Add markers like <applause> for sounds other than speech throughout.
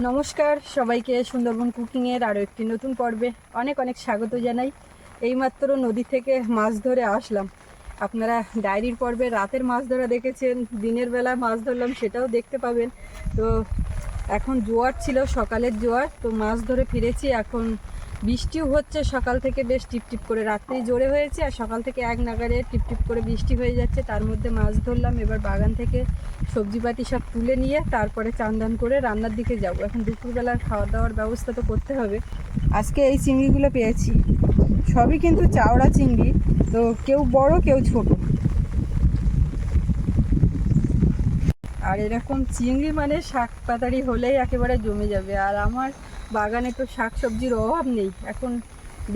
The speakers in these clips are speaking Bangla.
নমস্কার, সবাইকে সুন্দরবন কুকিংয়ের আরও একটি নতুন পর্বে অনেক অনেক স্বাগত জানাই। এইমাত্র নদী থেকে মাছ ধরে আসলাম। আপনারা ডায়েরির পর্বে রাতের মাছ ধরা দেখেছেন, দিনের বেলা মাছ ধরলাম সেটাও দেখতে পাবেন। তো এখন জোয়ার ছিল, সকালের জোয়ার, তো মাছ ধরে ফিরেছি। এখন বৃষ্টিও হচ্ছে, সকাল থেকে বেশ টিপটিপ করে রাত্রি জোরে হয়েছে আর সকাল থেকে এক নাগারে টিপটিপ করে বৃষ্টি হয়ে যাচ্ছে। তার মধ্যে মাছ ধরলাম, এবার বাগান থেকে সবজিপাতি সব তুলে নিয়ে তারপরে চান্দান করে রান্নার দিকে যাব। এখন দুপুরবেলার খাওয়া দাওয়ার ব্যবস্থা তো করতে হবে। আজকে এই চিংড়িগুলো পেয়েছি। সবই কিন্তু চাওড়া চিংড়ি, তো কেউ বড়, কেউ ছোট। আর এরকম চিংড়ি মানে শাক পাতারি হলেই একেবারে জমে যাবে। আর আমার বাগানে তো শাক সবজির অভাব নেই। এখন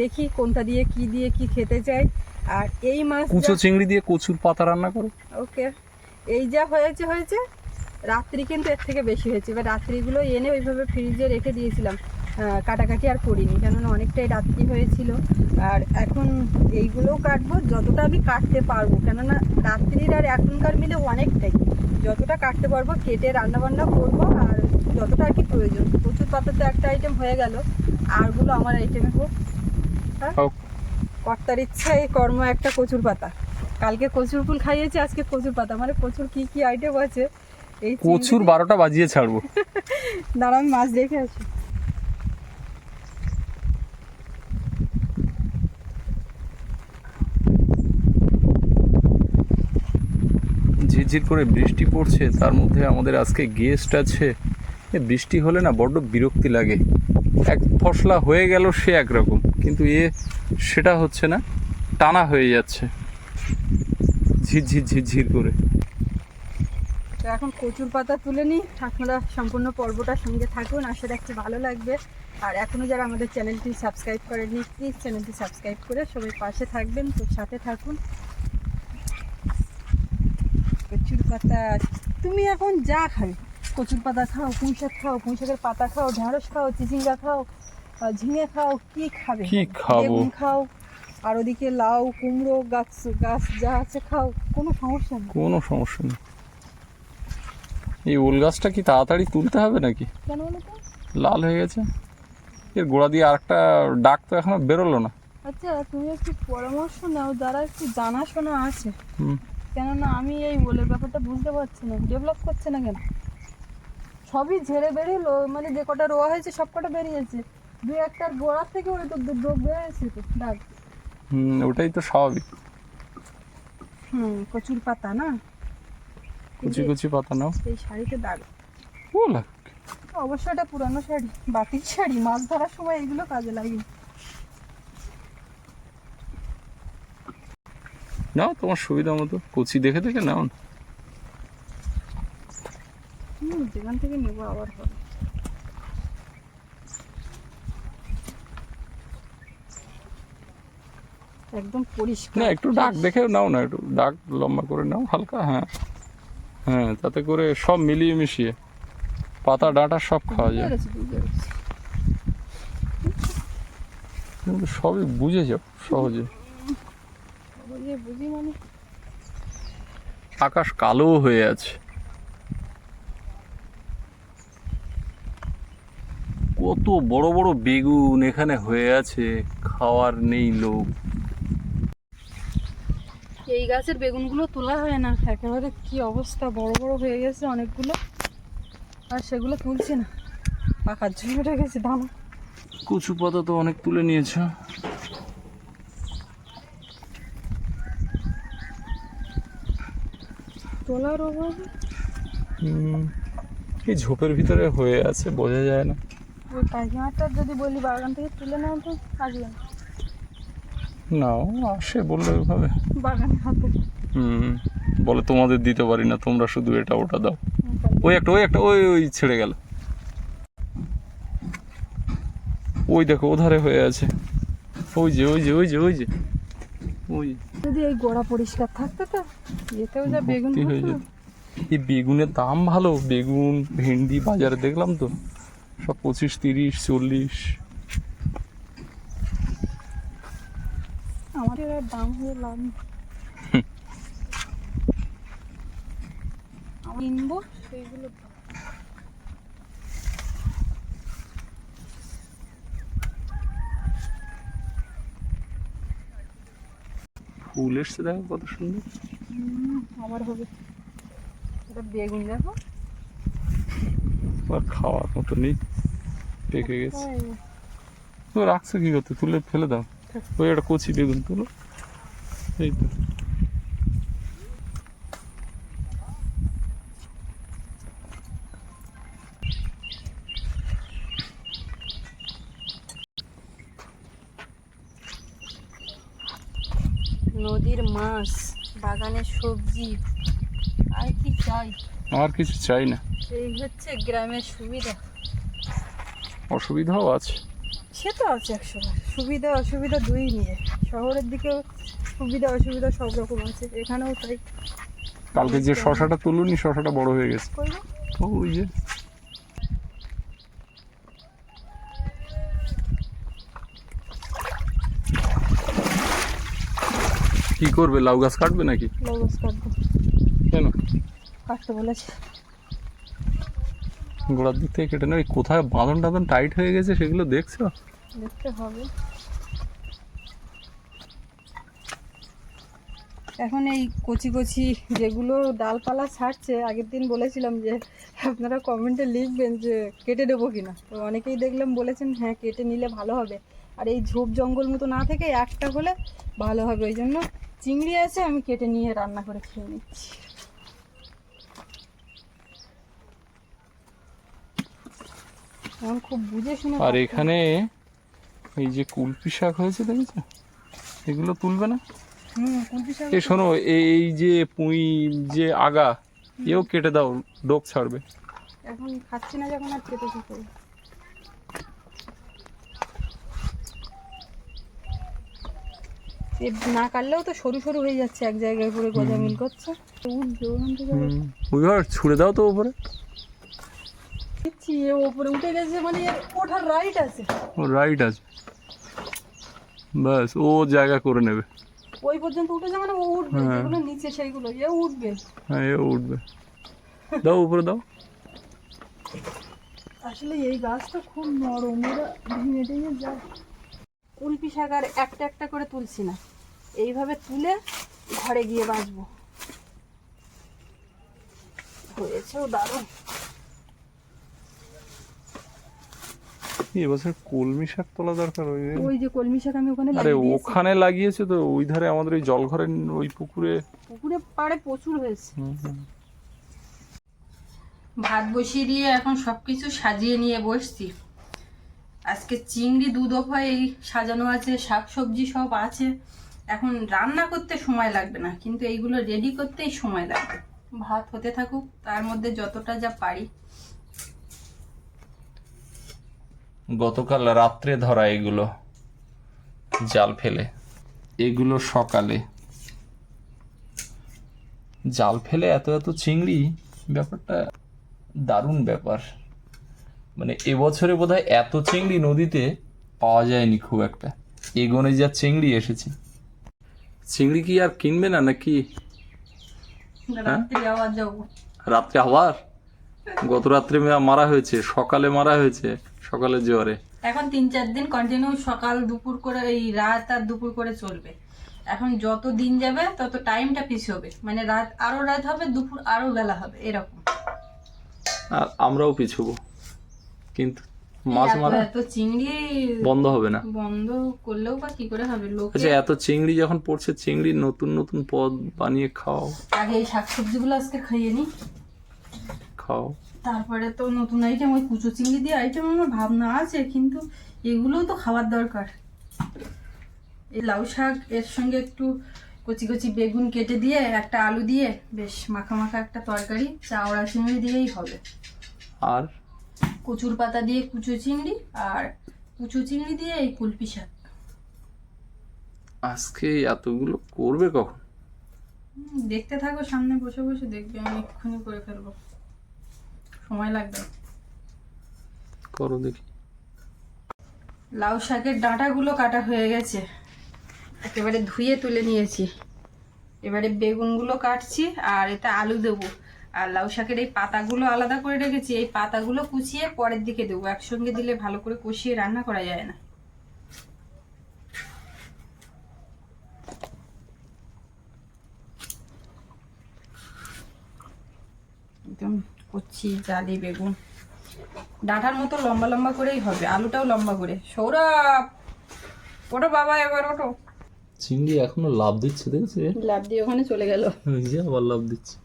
দেখি কোনটা দিয়ে কি দিয়ে কি খেতে চাই। আর এই মাছ কুচো চিংড়ি দিয়ে কচুর পাতা রান্না করো। ওকে। এই যা হয়েছে হয়েছে রাত্রি কিন্তু এর থেকে বেশি হয়েছে। এবার রাত্রিগুলো এনে ওইভাবে ফ্রিজে রেখে দিয়েছিলাম। কাটাকাটি আর করিনি কেননা অনেকটাই রাত্রি হয়েছিল। আর এখন এইগুলোও কাটবো যতটা আমি কাটতে পারব। কেননা রাত্রির আর এখনকার মিলে অনেকটাই। যতটা কাটতে পারব কেটে রান্না বান্না করব আর যতটা আর কি প্রয়োজন। প্রচুর পাতা তো একটা আইটেম হয়ে গেল। আরগুলো আমার আইটেমে হোক হ্যাঁ। কর্তার ইচ্ছায় কর্ম একটা কচুর পাতা। কালকে কচুর ফুল খাইয়েছি আজকে কচুর পাতা। মানে কচুর কি কি আইটেম আছে এই কচুর বারোটা বাজিয়ে ছাড়বো। <laughs> দাঁড়া আমি মাছ দেখে আছি ঝিরঝির করে বৃষ্টি পড়ছে তার মধ্যে আমাদের আজকে গেস্ট আছে। এ বৃষ্টি হলে না বড্ড বিরক্তি লাগে। এক ফসলা হয়ে গেল সে একরকম, কিন্তু এ সেটা হচ্ছে না, টানা হয়ে যাচ্ছে। ঝিরঝির ঝিরঝির করে। তো এখন কচুর পাতা তুলে নিই। আপনারা সম্পূর্ণ পর্বটার সঙ্গে থাকুন, আশা রাখছি ভালো লাগবে। আর এখনও যারা আমাদের চ্যানেলটি সাবস্ক্রাইব করেনি প্লিজ চ্যানেলটি সাবস্ক্রাইব করে সবাই পাশে থাকবেন, তো সাথে থাকুন। কচুর পাতা, তুমি এখন যা খাবে। কচুর পাতা খাও পুঁই শাক খাও পুঁই শাকের পাতা খাও ঢেঁড়স খাও চিচিঙ্গা খাও ঝিঙে খাও কি খাবে? কি খাব? খাও আর ওদিকে লাউ কুমড়ো গাছ গাছ যা আছে খাও কোনো সমস্যা নেই। কোনো সমস্যা নেই। এই ওল গাছটা কি তাড়াতাড়ি তুলতে হবে নাকি? কেন বলো তো? লাল হয়ে গেছে। এর গোড়া দিয়ে আরেকটা ডাক তো এখনও বেরোলো না। আচ্ছা তুমি একটু পরামর্শ নাও যারা একটু জানাশোনা আছে। কেননা আমি এই ওলের ব্যাপারটা বুঝতে পারছি না ডেভেলপ করছে না কেন? সবই ঝেড়ে বেরিয়ে মানে যে কটা রোয়া হয়েছে সব কটা বেরিয়েছে। দু একটার গোড়ার থেকে ওই তো ডোব বেরিয়েছে তো ডাক। হুম ওটাই তো স্বাভাবিক। হুম কচুর পাতা না? কুচি কুচি পাতা নাও। এই শাড়িতে দাগ। ও লাগ। অবশ্য এটা পুরানো শাড়ি বাতির শাড়ি মাছ ধরার সময় এগুলো কাজে লাগে। নাও তোমার সুবিধা মতো। কুচি দেখে দেখে নাও। না। হুম যেখান থেকে নেব আবার হবে। একদম পরিষ্কার। না একটু ডাক দেখে নাও না একটু ডাক লম্বা করে নাও হালকা হ্যাঁ। হ্যাঁ তাতে করে সব মিলিয়ে মিশিয়ে পাতা ডাঁটা সব খাওয়া যায়। কিন্তু সবই বুঝে যাও সহজে। মানে? আকাশ কালো হয়ে আছে। কত বড় বড় বেগুন এখানে হয়ে আছে খাওয়ার নেই লোক। এই গাছের বেগুনগুলো তোলা হয় না। একেবারে কি অবস্থা বড় বড় হয়ে গেছে অনেকগুলো। আর সেগুলো তুলছে না। পাখার জন্য উঠে গেছে দানা কচু পাতা তো অনেক তুলে নিয়েছো। তোলার অভাবে? এই ঝোপের ভিতরে হয়ে আছে বোঝা যায় না। ওই কাকিমারটা যদি বলি বাগান থেকে তুলে নাও তো আসবে। না আসে বললে ওইভাবে। বাগানে হাতে হুম বলে তোমাদের দিতে পারি না তোমরা শুধু এটা ওটা দাও। ওই একটা ওই একটা ওই ওই ছেড়ে গেল। ওই দেখো ওধারে হয়ে আছে। ওই যে ওই যে ওই যে ওই যে ওই যদি এই গোড়া পরিষ্কার থাকতো তো এতেও যা বেগুন হয়ে। যেত। এই বেগুনের দাম ভালো বেগুন ভেন্ডি বাজারে দেখলাম তো। সব পঁচিশ তিরিশ চল্লিশ। দাম সেইগুলো ফুল এসছে দেখো কত সুন্দর। আমার হবে। এটা বেগুন দেখো। আর খাওয়ার মতো নেই। পেকে গেছে। তো রাখছে কি করতে? তুলে ফেলে দাও। ওই একটা কচি বেগুন তুলো। এই তো। নদীর মাছ বাগানের সবজি। আর কি চাই? আর কিছু চাই না। এই হচ্ছে গ্রামের সুবিধা। অসুবিধাও আছে। সে তো আছে একশো সুবিধা অসুবিধা দুই নিয়ে। শহরের দিকেও সুবিধা অসুবিধা সব রকম আছে। এখানেও তাই। কালকে যে শশাটা তুলুনি শশাটা বড় হয়ে গেছে। ওই যে। কি করবে? লাউ গাছ কাটবে নাকি? লবস কাটবো। কেন? কাটতে বলেছে। গোড়ার দিক থেকে কেটে নেবে কোথায় বাঁধন টাঁধন টাইট হয়ে গেছে সেগুলো দেখছ? দেখতে হবে। এখন এই কচি কচি যেগুলো ডালপালা ছাড়ছে, আগের দিন বলেছিলাম যে আপনারা কমেন্টে লিখবেন যে কেটে দেবো কিনা। তো অনেকেই দেখলাম বলেছেন হ্যাঁ কেটে নিলে ভালো হবে। আর এই ঝোপ জঙ্গল মতো না থেকে একটা হলে ভালো হবে। ওই জন্য চিংড়ি আছে, আমি কেটে নিয়ে রান্না করে খেয়ে নিচ্ছি। খুব বুঝে শুনে আর এখানে এই যে কুলপি শাক হয়েছে দেখেছ? এগুলো তুলবে না? এ শোনো এই যে পুঁই যে আগা এও কেটে দাও ডোক ছাড়বে। এখন খাচ্ছি না যখন আর কেটে কি করব? এ না কাটলেও তো সরু সরু হয়ে যাচ্ছে এক জায়গায় করে গজা মিল করছে। উঠবে ওখান থেকে ছুড়ে দাও তো ওপরে। দিচ্ছি এ ওপরে উঠে গেছে মানে ওঠার রাইট আছে। ও রাইট আছে। ব্যাস ও জায়গা করে নেবে। ওই পর্যন্ত উঠেছে মানে ও উঠবে হ্যাঁ। যেগুলো নিচে সেইগুলো এ উঠবে। হ্যাঁ এ উঠবে। দাও উপরে দাও। আসলে এই গাছটা খুব নরম এরা ভেঙে ভেঙে যায়। কুলপি শাক আর একটা একটা করে তুলছি না। এইভাবে তুলে ঘরে গিয়ে বাঁচবো। হয়েছেও দারুণ। এবছর কলমি শাক তোলা দরকার ওই ওই যে কলমি শাক আমি ওখানে আরে ওখানে লাগিয়েছে তো? ওই ধারে আমাদের ওই জলঘরের ওই পুকুরে? পুকুরে পাড়ে প্রচুর হয়েছে। ভাত বসিয়ে দিয়ে এখন সব কিছু সাজিয়ে নিয়ে বসছি। আজকে চিংড়ি দু দফায় এই সাজানো আছে শাক সবজি সব আছে। এখন রান্না করতে সময় লাগবে না কিন্তু এইগুলো রেডি করতেই সময় লাগবে। ভাত হতে থাকুক তার মধ্যে যতটা যা পারি। গতকাল রাত্রে ধরা এগুলো। জাল ফেলে। এগুলো সকালে। জাল ফেলে এত এত চিংড়ি? ব্যাপারটা দারুণ ব্যাপার। মানে এবছরে বোধহয় এত চিংড়ি নদীতে পাওয়া যায়নি খুব একটা। এগোনে যা চিংড়ি এসেছে। চিংড়ি কি আর কিনবে না নাকি? রাত্রে আবার? গত রাত্রে মারা হয়েছে সকালে মারা হয়েছে সকালে জ্বরে। এখন তিন চার দিন কন্টিনিউ সকাল দুপুর করে এই রাত আর দুপুর করে চলবে। এখন যত দিন যাবে তত টাইমটা পিছিয়ে হবে। মানে রাত আরও রাত হবে দুপুর আরও বেলা হবে এরকম। আর আমরাও পিছুবো। কিন্তু মাছ মারা এত চিংড়ি বন্ধ হবে না। বন্ধ করলেও বা কি করে হবে? লোক আচ্ছা এত চিংড়ি যখন পড়ছে চিংড়ি নতুন নতুন পদ বানিয়ে খাও আগে এই শাকসবজিগুলো আজকে খাইয়ে নি। খাও। তারপরে তো নতুন আইটেম ওই কুচো চিংড়ি দিয়ে আইটেম আমার ভাবনা আছে কিন্তু এগুলোও তো খাওয়ার দরকার। এই লাউ শাক এর সঙ্গে একটু কচি কচি বেগুন কেটে দিয়ে একটা আলু দিয়ে বেশ মাখা মাখা একটা তরকারি চাওড়া চিংড়ি দিয়েই হবে। আর? কচুর পাতা দিয়ে কুচো চিংড়ি আর কুচো চিংড়ি দিয়ে এই কুলপি শাক। আজকে এতগুলো করবে কখন? দেখতে থাকো সামনে বসে বসে দেখবে আমি এক্ষুনি করে ফেলব। সময় লাগবে। করো দেখি। লাউ শাকের ডাঁটাগুলো কাটা হয়ে গেছে। একেবারে ধুয়ে তুলে নিয়েছি। এবারে বেগুনগুলো কাটছি আর এটা আলু দেবো। আর লাউ শাকের এই পাতাগুলো আলাদা করে রেখেছি। এই পাতাগুলো কুচিয়ে পরের দিকে দেবো। একসঙ্গে দিলে ভালো করে কষিয়ে রান্না করা যায় না। কচি জালি বেগুন। ডাঁটার মতো লম্বা লম্বা করেই হবে আলুটাও লম্বা করে। সৌরভ ওটো বাবা এবার ওটো চিংড়ি এখনও লাভ দিচ্ছে দেখেছি? লাভ দিয়ে ওখানে চলে গেল। ওই যে আবার লাভ দিচ্ছে।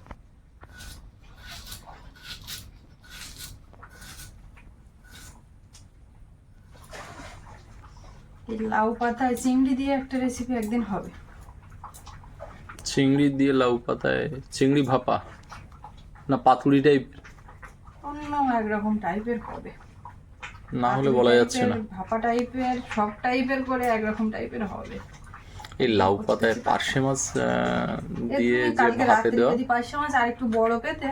লাউ পাতায় চিংড়ি দিয়ে একটা রেসিপি একদিন হবে। চিংড়ি দিয়ে লাউ পাতায় চিংড়ি ভাপা। না পাতুরি টাইপ অন্য একরকম টাইপের হবে। না হলে বলা যাচ্ছে না। ভাপা টাইপের সব টাইপের করে একরকম টাইপের হবে। এই লাউ পাতায় পার্শে মাছ দিয়ে যে ভাতে দেওয়া? যদি পাঁচশো মাছ আর একটু বড় পেতে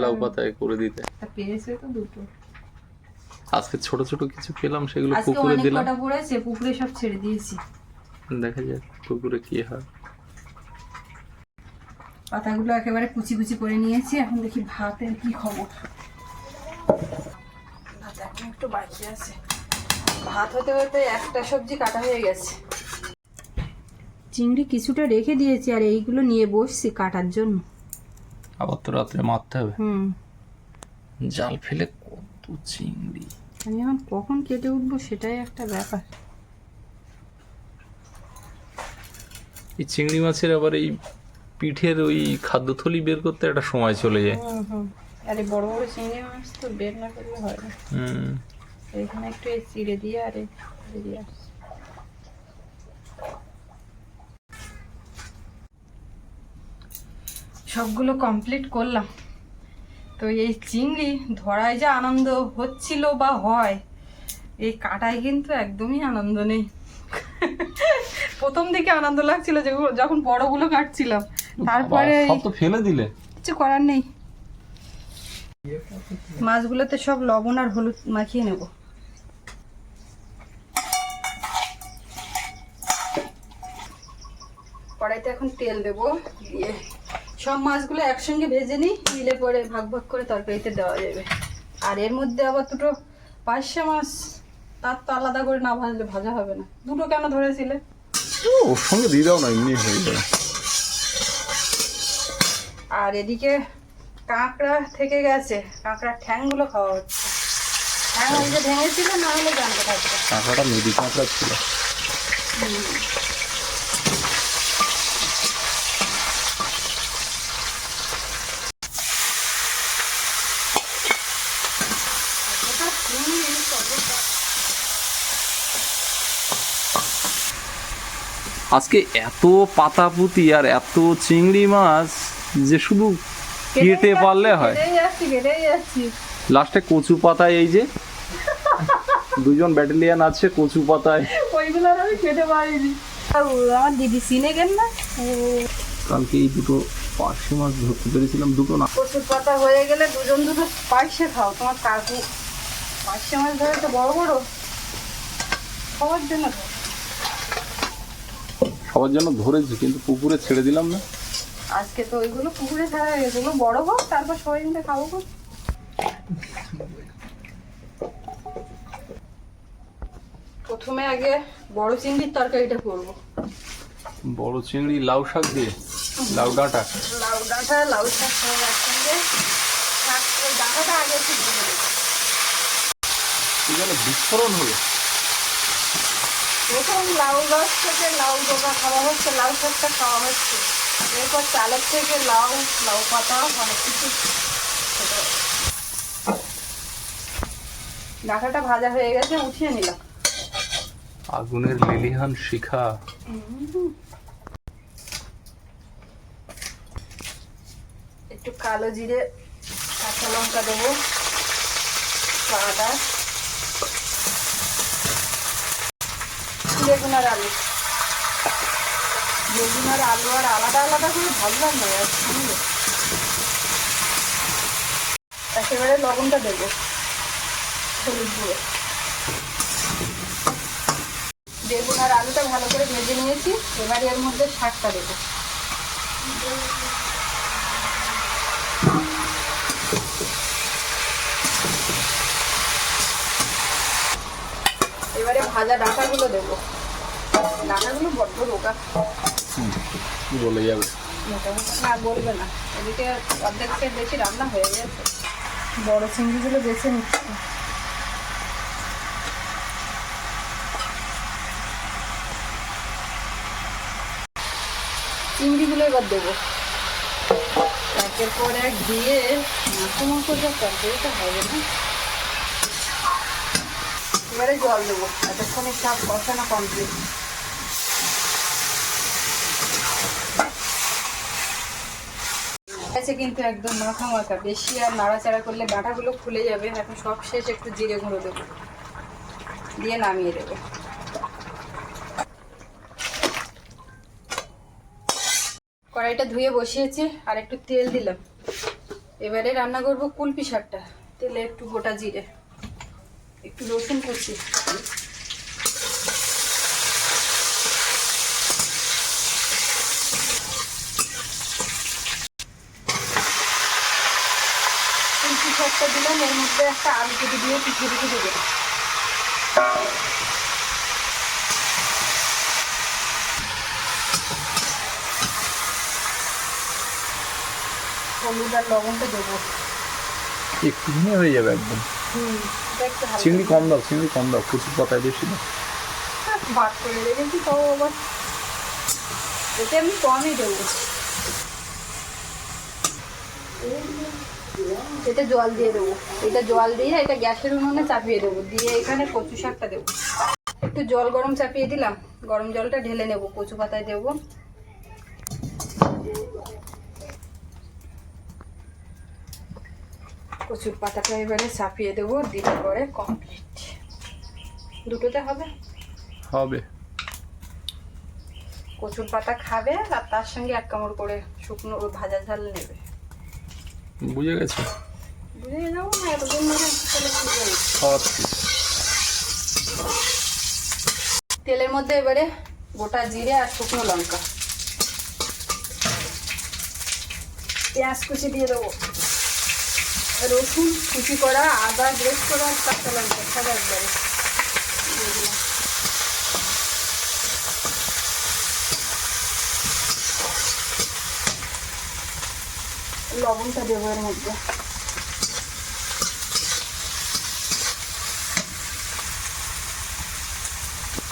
লাউ পাতায় করে দিতে। তা পেয়েছে তো দুটো। আজকে ছোট ছোট কিছু পেলাম সেগুলো পুকুরে দিলাম। আজকে অনেক কটা পড়েছে পুকুরে সব ছেড়ে দিয়েছি। দেখা যাক পুকুরে কি হয়। পাতাগুলো একেবারে কুচি কুচি করে নিয়েছি। এখন দেখি ভাতের কি খবর। ভাত এখন একটু বাকি আছে। ভাত হতে হতে একটা সবজি কাটা হয়ে গেছে। চিংড়ি কিছুটা রেখে দিয়েছি আর এইগুলো নিয়ে বসছি কাটার জন্য। আবার তো রাত্রে মারতে হবে। হুম। জাল ফেলে কত চিংড়ি। আমি এখন কখন কেটে উঠবো সেটাই একটা ব্যাপার। এই চিংড়ি মাছের আবার এই পিঠের ওই খাদ্যথলি বের করতে একটা সময় চলে যায়। আরে বড় বড় চিংড়ি মাছ তো বের না করলে হয় না। হুম। এখানে একটু চিড়ে দিয়ে আর দিয়ে সবগুলো কমপ্লিট করলাম। তো এই চিংড়ি ধরায় যে আনন্দ হচ্ছিল বা হয় এই কাটায় কিন্তু একদমই আনন্দ নেই। প্রথম দিকে আনন্দ লাগছিল যে যখন বড়গুলো কাটছিলাম <laughs> তারপরে সব তো ফেলে দিলে। কিছু করার নেই। মাছগুলোতে সব লবণ আর হলুদ মাখিয়ে নেব। কড়াইতে এখন তেল দেবো দিয়ে। সব মাছগুলো একসঙ্গে ভেজে নিই মিলে পরে ভাগ ভাগ করে তরকারিতে দেওয়া যাবে। আর এর মধ্যে আবার দুটো পাঁচশো মাছ তার তো আলাদা করে না ভাজলে ভাজা হবে না। দুটো কেন ধরেছিলে? ওর সঙ্গে দিয়ে দাও না এমনি হয়ে যাবে। আর এদিকে কাঁকড়া থেকে গেছে। কাঁকড়ার ঠ্যাংগুলো খাওয়া হচ্ছে। ঠ্যাং ভেঙেছিল, না হলে জানতে কাঁকড়াটা কাঁকড়া ছিল। আজকে এত পাতা পাতাপুতি আর এত চিংড়ি মাছ যে শুধু কেটে পারলে হয়। লাস্টে কচু পাতায় এই যে দুজন ব্যাটালিয়ান আছে কচু পাতায়। ওইগুলো আমি খেতে পারিনি। আমার দিদি সিনে গেল না? কালকে এই দুটো পার্শে মাছ ধরতে পেরেছিলাম দুটো না। কচুর পাতা হয়ে গেলে দুজন দুটো পাইসে খাও। তোমার কাকু পাঁচশো মাছ ধরে তো বড় বড়। সবার জন্য সবার জন্য ধরেছি কিন্তু পুকুরে ছেড়ে দিলাম না। আজকে তো ওইগুলো পুকুরে ছাড়া এগুলো বড় হোক তারপর সবাই মিলে খাব। প্রথমে আগে বড় চিংড়ির তরকারিটা করব। বড় চিংড়ি লাউ শাক দিয়ে? লাউ ডাঁটা? লাউ ডাঁটা লাউ শাক সব একসঙ্গে। শাক ওই ডাঁটাটা আগে একটু ভেজে নেব। বিস্ফোরণ হলো। প্রথম লাউ গাছ থেকে লাউ ডোকা খাওয়া হচ্ছে লাউ শাকটা খাওয়া হচ্ছে। এরপর চালের থেকে লাউ লাউ পাতা অনেক কিছু। ডাঁটাটা ভাজা হয়ে গেছে উঠিয়ে নিলাম। আগুনের লিলিহান শিখা। একটু কালো জিরে কাঁচা লঙ্কা দেবো আদা বেগুন আর আলু। বেগুন আর আলু আর আলাদা আলাদা করে ভাবলাম না একেবারে লবণটা দেবো, হলুদ গুঁড়ো। বেগুন আর আলুটা ভালো করে ভেজে নিয়েছি, এবার এর মধ্যে শাকটা দেবো। এবারে ভাজা ডাঁটাগুলো দেবো। ডাঁটাগুলো বড্ড রোগা। বলে যাবে? না বলবে না। এদিকে অর্ধেকের বেশি রান্না হয়ে গেছে। বড় চিংড়িগুলো বেছে নিচ্ছি। চিংড়িগুলো এবার দেবো। একের পর এক দিয়ে মাখো মাখো যা তরকারিটা হবে না। এবারে জল দেবো। এতক্ষণে সব কষানো কমপ্লিট আছে কিন্তু একদম মাখা মাখা বেশি আর নাড়াচাড়া করলে ডাঁটাগুলো খুলে যাবে। এখন সব শেষ, একটু জিরে গুঁড়ো দেবো। দিয়ে নামিয়ে দেবো। কড়াইটা ধুয়ে বসিয়েছি আর একটু তেল দিলাম। এবারে রান্না করব কুলপি শাকটা। তেলে একটু গোটা জিরে। একটু রসুন কুচি কুলপি শাকটা দিলাম এর মধ্যে একটা আলু কেটে দিয়ে পিঠে পিঠে দেবো। হলুদ আর লবণটা দেবো। একটুখানি হয়ে যাবে একদম। চিংড়ি কম দাও চিংড়ি কম দাও প্রচুর পাতায় বেশি দাও। ভাত করে রেখেছি তাও আবার। এটা আমি কমই দেবো। এটা জল দিয়ে দেবো। এটা জল দিয়ে এটা গ্যাসের উনুনে চাপিয়ে দেবো। দিয়ে এখানে কচু শাকটা দেবো। একটু জল গরম চাপিয়ে দিলাম। গরম জলটা ঢেলে নেব কচু পাতায় দেবো। কচুর পাতাটা এবারে চাপিয়ে দেবো দিলে পরে কমপ্লিট দুটোতে হবে? হবে। কচুর পাতা খাবে আর তার সঙ্গে এক কামড় করে শুকনো ভাজা ঝাল নেবে। বুঝে গেছে? তেলের মধ্যে এবারে গোটা জিরে আর শুকনো লঙ্কা। পেঁয়াজ কুচি দিয়ে দেবো। রসুন কুচি করা, আদা গ্রেট করা কাঁচা লঙ্কা সব একবারে দিয়ে দিলাম। লবণটা দেবো এর মধ্যে।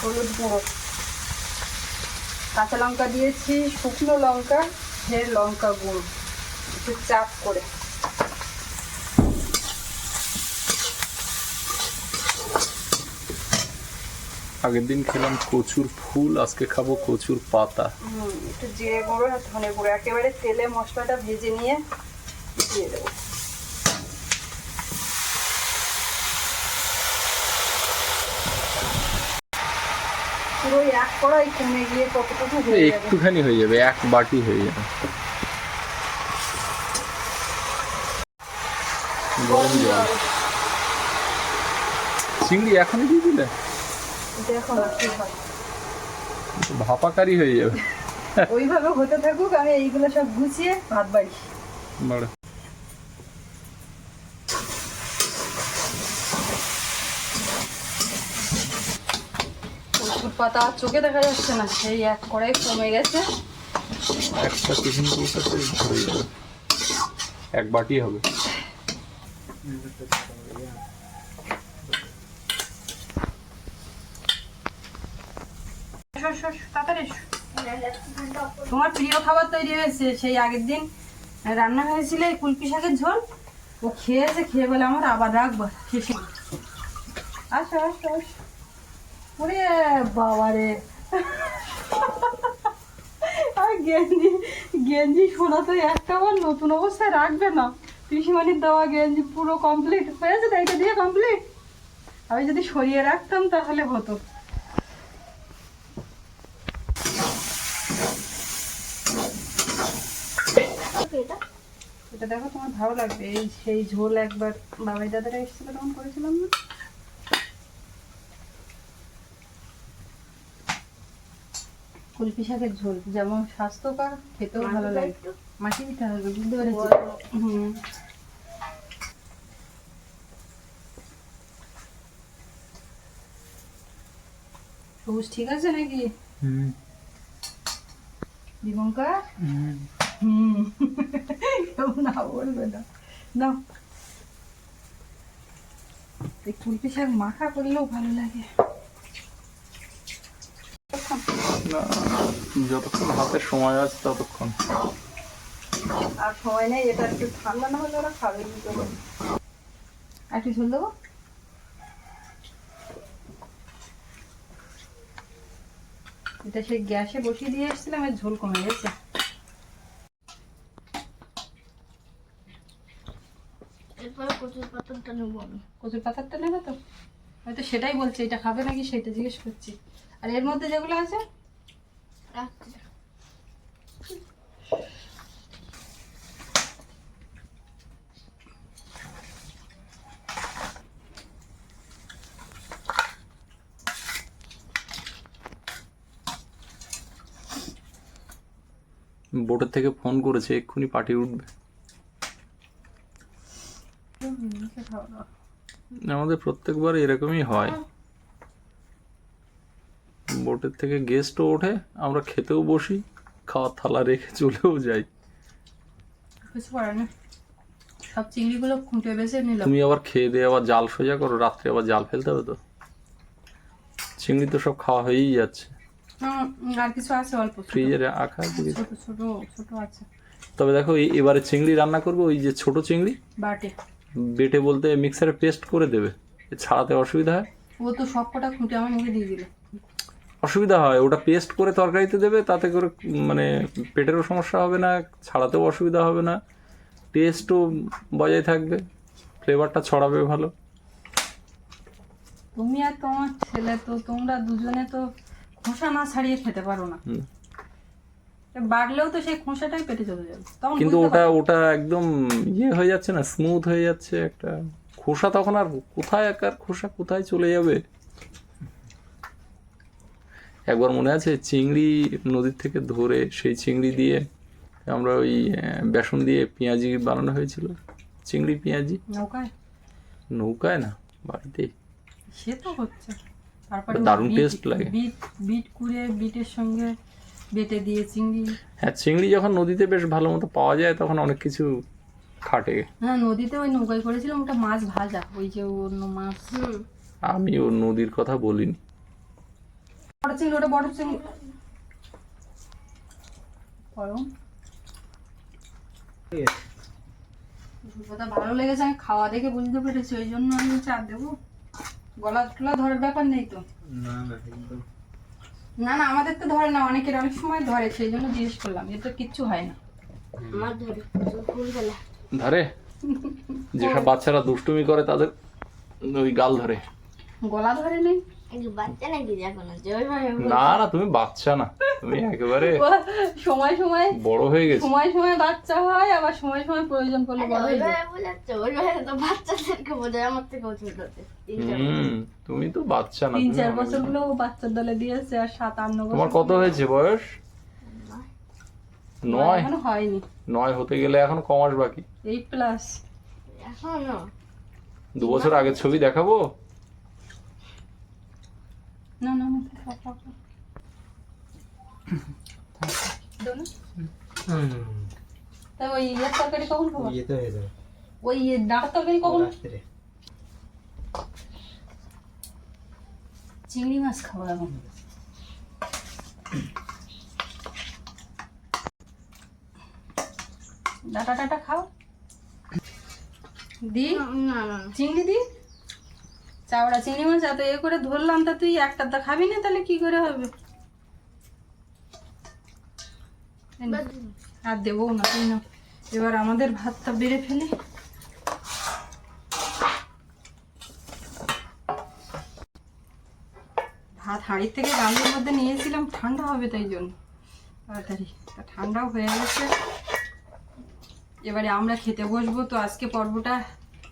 হলুদ গুঁড়ো। কাঁচা লঙ্কা দিয়েছি, শুকনো লঙ্কা ফের লঙ্কা গুঁড়ো। একটু চাপ করে। আগের দিন খেলাম কচুর ফুল আজকে খাব কচুর পাতা। একটু জিরে গুঁড়ো আর ধনে গুঁড়ো। একেবারে তেলে মশলাটা ভেজে নিয়ে দিয়ে দেবো। পুরো এক কড়াই কমে গিয়ে কতটুকু হয়ে যাবে? একটুখানি হয়ে যাবে এক বাটি হয়ে যাবে। গরম জল। চিংড়ি এখনই দিয়ে দিলে? দেখো না কি হয়। ভাপাকারি হয়ে যাবে। ওইভাবে হতে থাকুক আমি এইগুলো সব গুছিয়ে ভাত বাড়ি। বাড়া। পাতা চোখে দেখা যাচ্ছে না সেই এক কড়াই কমে গেছে। একটা টিফিন কৌটাতে এক বাটি হবে। তাড়াতাড়ি তোমার প্রিয় খাবার তৈরি হয়েছে, সেই আগের দিন রান্না হয়েছিল এই কুলপি শাকের ঝোল। ও খেয়েছে, খেয়ে বলে আমার আবার রাখব শেষে আসো আসো আসো। ওরে বাবা রে আর গেঞ্জি গেঞ্জি শোনা তো একটা আমার নতুন অবস্থায় রাখবে না। পিসিমানির দেওয়া গেঞ্জি পুরো কমপ্লিট হয়েছে তো এটা দিয়ে কমপ্লিট আমি যদি সরিয়ে রাখতাম তাহলে হতো। এটা দেখো তোমার ভালো লাগবে। এই সেই ঝোল একবার বাবাই দাদারা এসেছিল তখন করেছিলাম না? কুলপি শাকের ঝোল যেমন স্বাস্থ্যকর খেতেও ভালো লাগে। মাটি দিতে হবে বুঝতে পেরেছি। হুম। সবুজ ঠিক আছে নাকি? হুম। হুম কেউ না বলবে না। নাও। এই কুলপি শাক মাখা করলেও ভালো লাগে। যতক্ষণ হাতে সময় আছে ততক্ষণ। আর সময় নেই এটা একটু ঠান্ডা না হলে ওরা খাবে কি আর একটু ঝোল দেবো? এটা সেই গ্যাসে বসিয়ে দিয়ে এসেছিলাম এর ঝোল কমে গেছে এরপরে কচুর পাতাটা নেব আমি। কচুর পাতারটা নেবে তো? হয়তো সেটাই বলছে এটা খাবে নাকি সেটা জিজ্ঞেস করছি। আর এর মধ্যে যেগুলো আছে? রাখছি। বোটের থেকে ফোন করেছে এক্ষুনি পার্টি উঠবে খাওয়া দাওয়া আমাদের প্রত্যেকবার এরকমই হয়। বোটের থেকে গেস্টও ওঠে আমরা খেতেও বসি খাওয়ার থালা রেখে চলেও যাই। কিছু করার না সব চিংড়িগুলো খুঁটে বেছে নিলাম। তুমি আবার খেয়ে দিয়ে আবার জাল সোজা করো রাত্রে আবার জাল ফেলতে হবে তো? চিংড়ি তো সব খাওয়া হয়েই যাচ্ছে। আর কিছু আছে অল্প ফ্রিজে রাখা। ছোট ছোট ছোট আছে। তবে দেখো এবারে চিংড়ি রান্না করব ওই যে ছোট চিংড়ি? বাটে। বেটে বলতে মিক্সারে পেস্ট করে দেবে। ছাড়াতে অসুবিধা হয়? ও তো সব কটা খুঁটে আমার মুখে দিয়ে দিল। অসুবিধা হয় ওটা পেস্ট করে তরকারিতে দেবে তাতে করে মানে পেটেরও সমস্যা হবে না ছাড়াতেও অসুবিধা হবে না। টেস্টও বজায় থাকবে ফ্লেভারটা ছড়াবে ভালো। তুমি আর তোমার ছেলে তো তোমরা দুজনে তো খোসা না ছাড়িয়ে খেতে পারো না। বাড়লেও তো সেই খোসাটাই পেটে চলে যাবে। তখন কিন্তু ওটা ওটা একদম ইয়ে হয়ে যাচ্ছে না স্মুথ হয়ে যাচ্ছে একটা খোসা তখন আর কোথায় খোসা কোথায় চলে যাবে? একবার মনে আছে চিংড়ি নদীর থেকে ধরে সেই চিংড়ি দিয়ে আমরা ওই বেসন দিয়ে পেঁয়াজি বানানো হয়েছিল? চিংড়ি পেঁয়াজি? নৌকায়? নৌকায় না বাড়িতেই সে তো হচ্ছে। তারপরে দারুণ taste লাগে। বিট বিট কুড়ে বিটের সঙ্গে বেটে দিয়ে চিংড়ি। হ্যাঁ চিংড়ি যখন নদীতে বেশ ভালো মতো পাওয়া যায় তখন অনেক কিছু খাটে। হ্যাঁ নদীতে ওই নৌকায় করেছিলাম ওটা মাছ ভাজা ওই যে অন্য মাছ। আমি ও নদীর কথা বলিনি। বড় চিংড়ি ওটা বড় চিংড়ি। গরম। ভালো লেগেছে আমি খাওয়া দেখে বুঝতে পেরেছি ওই জন্য আমি চাপ দেবো। গলা টলা ধরার ব্যাপার নেই তো? না না আমাদের তো ধরে না অনেকের অনেক সময় ধরে সেই জন্য জিজ্ঞেস করলাম এটা কিচ্ছু হয় না। আমার ধরে ফুলবেলা ধরে? যেসব বাচ্চারা দুষ্টুমি করে তাদের ওই গাল ধরে। গলা ধরে নেই। এই না না তুমি বাচ্চা না তুমি একেবারে সময় সময় বড় হয়ে গেছো। সময় সময় বাচ্চা হয় আবার সময় সময় প্রয়োজন পড়লে বড় হয়ে যায়। তো বাচ্চাদেরকে বোঝায় আমার ছোট তুমি তো বাচ্চা না তিন চার বছরগুলো বাচ্চার দলে দিয়েছে আর সাত আট ন তোমার কত হয়েছে বয়স? নয় এখনও হয়নি। নয় হতে গেলে এখন কমাস বাকি। এইট প্লাস এখনও। দু বছর আগের ছবি দেখাবো? না না না তা ওই ইয়ের তরকারি কখন খাব ইয়ে তো হয়ে যাবে ওই ডাঁটার তরকারি কখন রাত্রে চিংড়ি মাছ খাব এখন ডাটা টাটা খাও দি না না না চিংড়ি দি চাওড়া চিংড়ি মাছ, এত এ করে ধরলাম, তা তুই একটা তা খাবি না, তাহলে কি করে হবে? আর দেবো না, তুই না এবার আমাদের ভাতটা বেড়ে ফেলে। ভাত হাঁড়ির থেকে গামলির মধ্যে নিয়েছিলাম, ঠান্ডা হবে তাই জন্য। তাড়াতাড়ি, তা ঠান্ডাও হয়ে গেছে। এবারে আমরা খেতে বসবো, তো আজকে পর্বটা